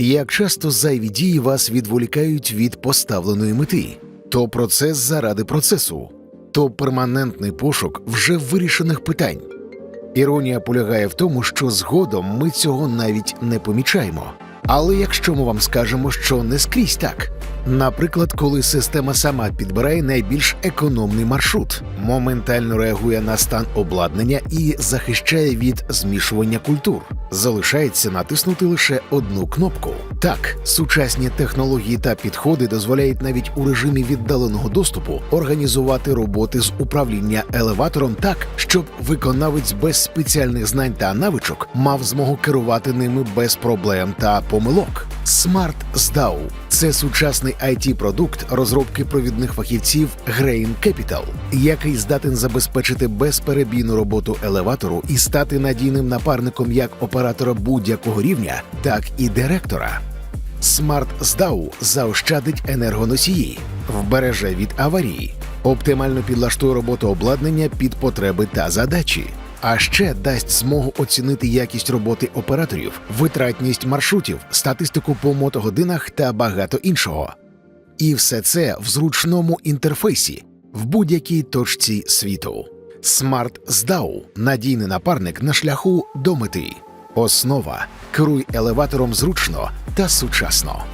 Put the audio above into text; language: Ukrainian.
Як часто зайві дії вас відволікають від поставленої мети, то процес заради процесу, то перманентний пошук вже вирішених питань. Іронія полягає в тому, що згодом ми цього навіть не помічаємо. Але якщо ми вам скажемо, що не скрізь так, наприклад, коли система сама підбирає найбільш економний маршрут, моментально реагує на стан обладнання і захищає від змішування культур, залишається натиснути лише одну кнопку. Так, сучасні технології та підходи дозволяють навіть у режимі віддаленого доступу організувати роботи з управління елеватором так, щоб виконавець без спеціальних знань та навичок мав змогу керувати ними без проблем та помилок. Smart SDAO – це сучасний it продукт розробки провідних фахівців Grain Capital, який здатен забезпечити безперебійну роботу елеватору і стати надійним напарником як оператора будь-якого рівня, так і директора. Smart SDAO заощадить енергоносії, вбереже від аварії, оптимально підлаштує роботу обладнання під потреби та задачі. А ще дасть змогу оцінити якість роботи операторів, витратність маршрутів, статистику по мотогодинах та багато іншого. І все це в зручному інтерфейсі в будь-якій точці світу. Smart SDAO – надійний напарник на шляху до мети. Основа керуй елеватором зручно та сучасно.